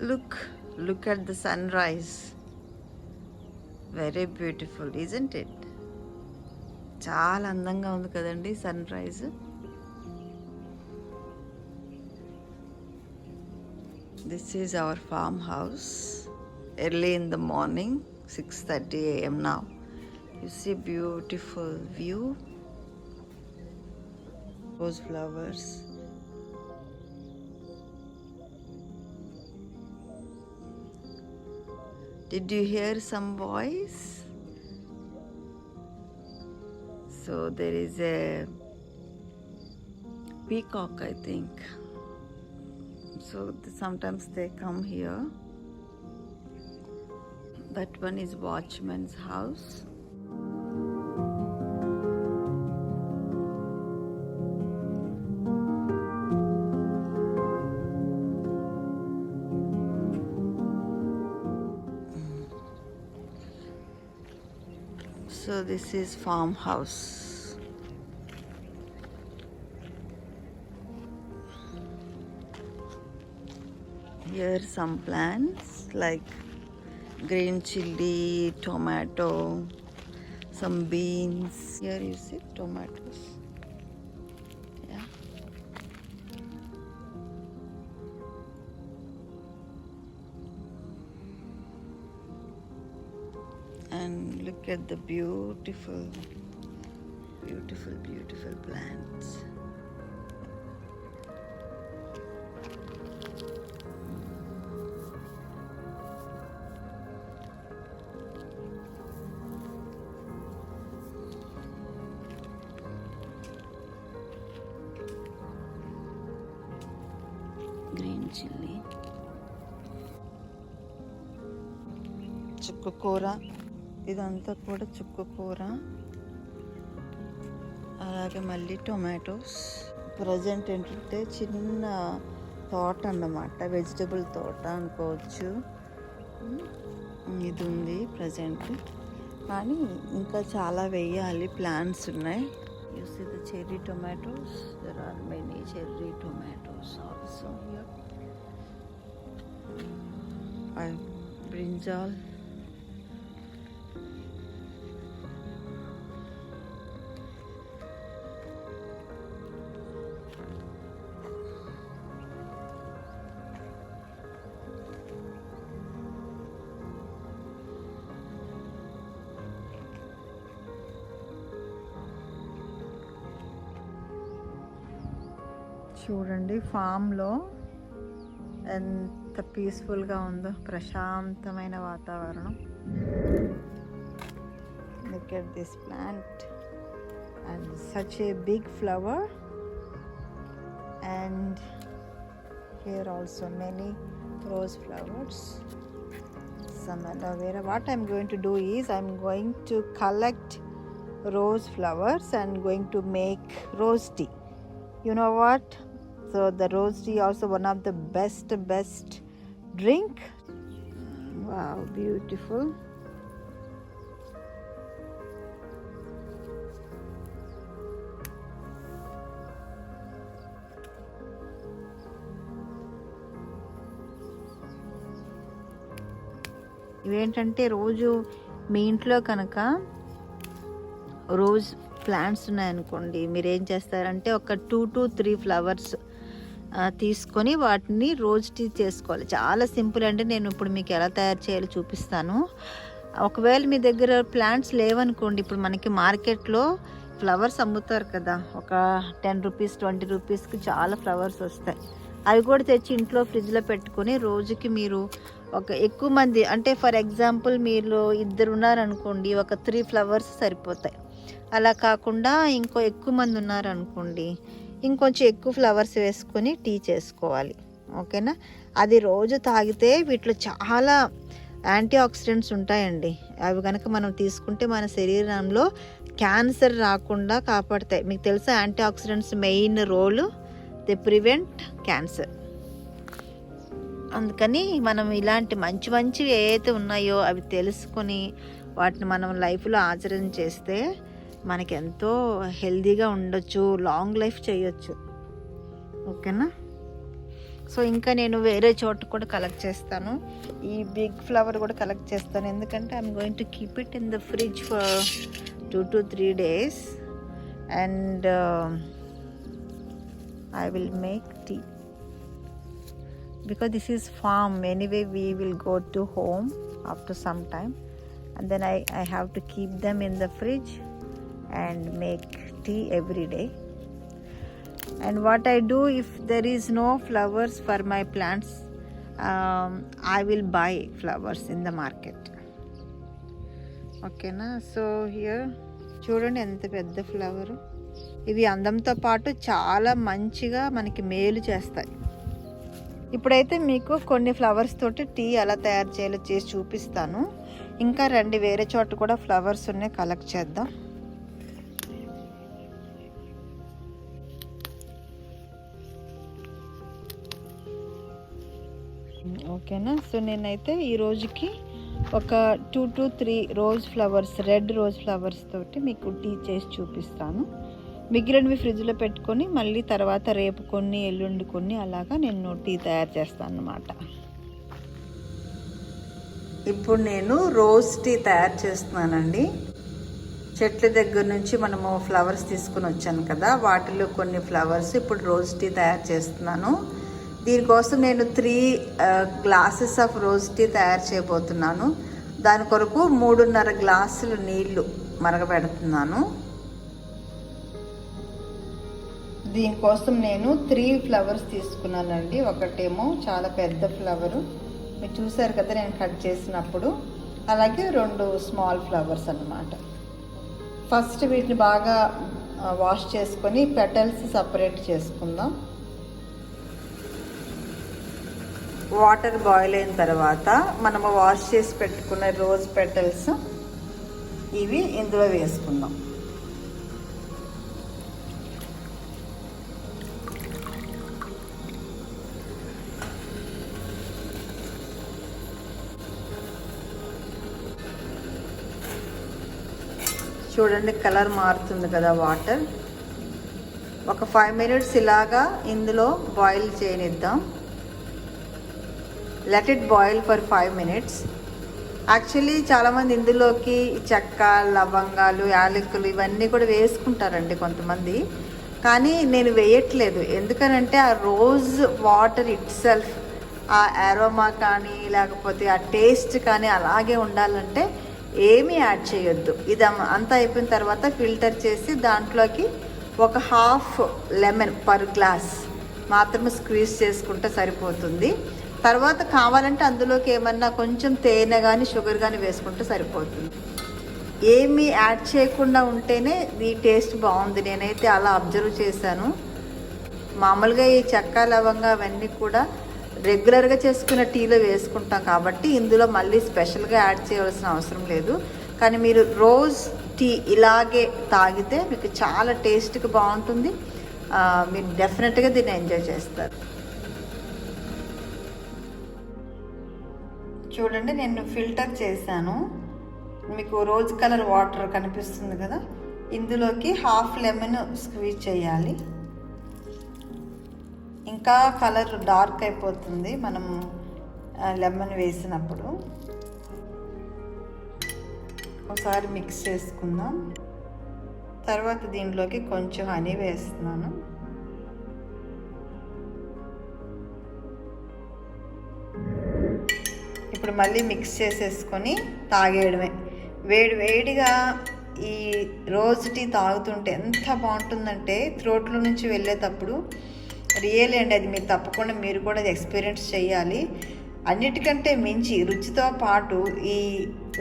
Look, look at the sunrise. Very beautiful isn't it చాలా అందంగా ఉంది కదండి sunrise this is our farm house early in the morning six thirty AM నా you see beautiful view rose flowers Did you hear some voice? So there is a peacock, I think. So sometimes they come here. That one is watchman's house. So this is farmhouse. Here some plants like green chili, tomato, some beans. Here you see tomatoes. and look at the beautiful beautiful beautiful plants green chili చుక్క కూర ఇదంతా కూడా చుక్కు కూర. అలాగే మళ్ళీ tomatoes. Present ఏంటంటే చిన్న తోట అన్నమాట. వెజిటబుల్ తోట అనుకోవచ్చు. ఇది ఉంది ప్రజెంట్. కానీ ఇంకా చాలా వేయాలి. ప్లాంట్స్ ఉన్నాయి. Use the cherry tomatoes there are many cherry tomatoes also here brinjal చూడండి ఫామ్లో ఎంత పీస్ఫుల్గా ఉందో ప్రశాంతమైన వాతావరణం. Look at this plant and such a big flower and here also many rose flowers some aloe vera what I'm going to do is I'm going to collect rose flowers and going to make rose tea you know what so the rose tea also one of the best best drink beautiful ఇవేంటంటే రోజు మీ ఇంట్లో కనుక rose plants ఉన్నాయనుకోండి మీరు ఏం చేస్తారంటే ఒక two to three flowers తీసుకొని వాటిని రోజ్ టీ చేసుకోవాలి. చాలా సింపుల్ అండి. నేను ఇప్పుడు మీకు ఎలా తయారు చేయాలో చూపిస్తాను. ఒకవేళ మీ దగ్గర ప్లాంట్స్ లేవనుకోండి ఇప్పుడు మనకి మార్కెట్లో ఫ్లవర్స్ అమ్ముతారు కదా ఒక టెన్ రూపీస్ ట్వంటీ రూపీస్కి చాలా ఫ్లవర్స్ వస్తాయి. అవి కూడా తెచ్చి ఇంట్లో ఫ్రిడ్జ్లో పెట్టుకొని రోజుకి మీరు ఒక ఎక్కువ మంది అంటే ఫర్ ఎగ్జాంపుల్ మీరు ఇద్దరు ఉన్నారనుకోండి ఒక త్రీ ఫ్లవర్స్ సరిపోతాయి. అలా కాకుండా ఇంకో ఎక్కువ మంది ఉన్నారనుకోండి ఇంకొంచెం ఎక్కువ ఫ్లవర్స్ వేసుకొని టీ చేసుకోవాలి. ఓకేనా? అది రోజు తాగితే వీటిలో చాలా యాంటీ ఆక్సిడెంట్స్ ఉంటాయండి. అవి కనుక మనం తీసుకుంటే మన శరీరంలో క్యాన్సర్ రాకుండా కాపాడతాయి. మీకు తెలుసా antioxidants main role? The prevent cancer. అందుకని మనం ఇలాంటి మంచి మంచివి ఏవైతే ఉన్నాయో అవి తెలుసుకొని వాటిని మనం లైఫ్లో ఆచరణ చేస్తే మనకి ఎంతో హెల్దీగా ఉండొచ్చు లాంగ్ లైఫ్ చేయొచ్చు. ఓకేనా? సో ఇంకా నేను వేరే చోట కూడా కలెక్ట్ చేస్తాను. ఈ బిగ్ ఫ్లవర్ కూడా కలెక్ట్ చేస్తాను. ఎందుకంటే I'm going to keep it in the fridge for two to three days and I will make tea because this is farm anyway we will go to home after some time and then I I have to keep them in the fridge and make tea every day. And what i do if there is no flowers for my plants um, i will buy flowers in the market. ఓకేనా so here చూడండి ఎంత పెద్ద flower ఇవి అందంతో పాటు చాలా మంచిగా మనకి మేలు చేస్తాయి. ఇప్పుడైతే మీకు కొన్ని ఫ్లవర్స్ తోటి టీ ఎలా తయారు చేయాలో చేసి చూపిస్తాను. ఇంకా రెండు వేరే చోట కూడా ఫ్లవర్స్ ఉన్నాయి కలెక్ట్ చేద్దాం. ఓకేనా? సో నేనైతే ఈ రోజుకి ఒక two to three rose flowers red rose flowers తోటి మీకు టీ చేసి చూపిస్తాను. మిగిలినవి ఫ్రిడ్జ్లో పెట్టుకొని మళ్ళీ తర్వాత రేపు కొన్ని ఎల్లుండి కొన్ని అలాగా నేను టీ తయారు చేస్తాను అన్నమాట ఇప్పుడు నేను రోజ్ టీ తయారు చేస్తున్నానండి. చెట్ల దగ్గర నుంచి మనము ఫ్లవర్స్ తీసుకుని వచ్చాను కదా వాటిలో కొన్ని ఫ్లవర్స్ ఇప్పుడు రోజ్ టీ తయారు చేస్తున్నాను. దీనికోసం నేను three glasses of rose tea తయారు చేయబోతున్నాను. దాని కొరకు మూడున్నర గ్లాసులు నీళ్ళు మరగబెడుతున్నాను. దీనికోసం నేను త్రీ ఫ్లవర్స్ తీసుకున్నానండి. ఒకటేమో చాలా పెద్ద ఫ్లవరు మీరు చూసారు కదా నేను కట్ చేసినప్పుడు. అలాగే రెండు స్మాల్ ఫ్లవర్స్ అన్నమాట. ఫస్ట్ వీటిని బాగా uh, వాష్ చేసుకొని పెటల్స్ సపరేట్ చేసుకుందాం. వాటర్ బాయిల్ అయిన తర్వాత మనము వాష్ చేసి పెట్టుకున్న రోజ్ పెటల్స్ ఇవి ఇందులో వేసుకుందాం. చూడండి కలర్ మారుతుంది కదా వాటర్. ఒక ఫైవ్ మినిట్స్ ఇలాగా ఇందులో boil చేయనిద్దాం. Let it boil for five minutes actually చాలామంది ఇందులోకి చెక్క లవంగాలు యాలకులు ఇవన్నీ కూడా వేసుకుంటారండి కొంతమంది. కానీ నేను వేయట్లేదు. ఎందుకనంటే ఆ రోజ్ వాటర్ ఇట్ సెల్ఫ్ ఆ అరోమా కానీ లేకపోతే ఆ టేస్ట్ కానీ అలాగే ఉండాలంటే ఏమీ యాడ్ చేయొద్దు. ఇది అంతా అయిపోయిన తర్వాత ఫిల్టర్ చేసి దాంట్లోకి ఒక హాఫ్ లెమన్ పర్ గ్లాస్ మాత్రమే స్క్వీజ్ చేసుకుంటే సరిపోతుంది. తర్వాత కావాలంటే అందులోకి ఏమన్నా కొంచెం తేనె కానీ షుగర్ కానీ వేసుకుంటే సరిపోతుంది. ఏమీ యాడ్ చేయకుండా ఉంటేనే ఈ టేస్ట్ బాగుంది. నేనైతే అలా అబ్జర్వ్ చేశాను. మామూలుగా ఈ చెక్క లవంగా అవన్నీ కూడా రెగ్యులర్గా చేసుకున్న టీలో వేసుకుంటాం కాబట్టి ఇందులో మళ్ళీ స్పెషల్గా యాడ్ చేయవలసిన అవసరం లేదు. కానీ మీరు రోజ్ టీ ఇలాగే తాగితే మీకు చాలా టేస్ట్కి బాగుంటుంది. మీరు డెఫినెట్గా దీన్ని ఎంజాయ్ చేస్తారు. చూడండి నేను ఫిల్టర్ చేశాను. మీకు రోజ్ కలర్ వాటర్ కనిపిస్తుంది కదా ఇందులోకి హాఫ్ లెమన్ స్క్వీజ్ చేయాలి. ఇంకా కలర్ డార్క్ అయిపోతుంది మనం లెమన్ వేసినప్పుడు. ఒకసారి మిక్స్ చేసుకుందాం. తర్వాత దీంట్లోకి కొంచెం హనీ వేస్తున్నాను. ఇప్పుడు మళ్ళీ మిక్స్ చేసేసుకొని తాగేయడమే. వేడి వేడిగా ఈ రోజు టీ తాగుతుంటే ఎంత బాగుంటుందంటే త్రోట్లో నుంచి వెళ్ళేటప్పుడు రియల్ అండి అది మీరు తప్పకుండా మీరు కూడా అది ఎక్స్పీరియన్స్ చేయాలి. అన్నిటికంటే మించి రుచితో పాటు ఈ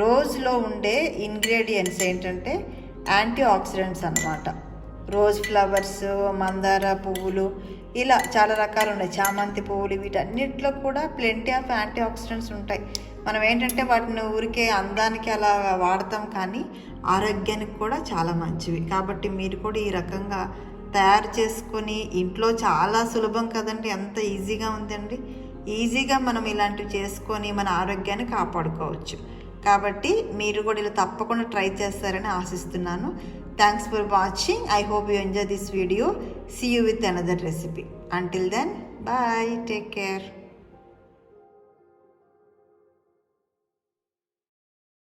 రోజులో ఉండే ఇంగ్రీడియంట్స్ ఏంటంటే యాంటీ ఆక్సిడెంట్స్ అన్నమాట. రోజ్ ఫ్లవర్స్ మందార పువ్వులు ఇలా చాలా రకాలు ఉన్నాయి. చామంతి పువ్వులు వీటన్నిటిలో కూడా ప్లెంటీ ఆఫ్ యాంటీ ఆక్సిడెంట్స్ ఉంటాయి. మనం ఏంటంటే వాటిని ఊరికే అందానికి అలా వాడతాం కానీ ఆరోగ్యానికి కూడా చాలా మంచివి. కాబట్టి మీరు కూడా ఈ రకంగా తయారు చేసుకొని ఇంట్లో చాలా సులభం కదండి. ఎంత ఈజీగా ఉందండి. ఈజీగా మనం ఇలాంటివి చేసుకొని మన ఆరోగ్యాన్ని కాపాడుకోవచ్చు. కాబట్టి మీరు కూడా ఇలా తప్పకుండా ట్రై చేస్తారని ఆశిస్తున్నాను. Thanks for watching. I hope you enjoy this video. See you with another recipe. Until then, bye. Take care.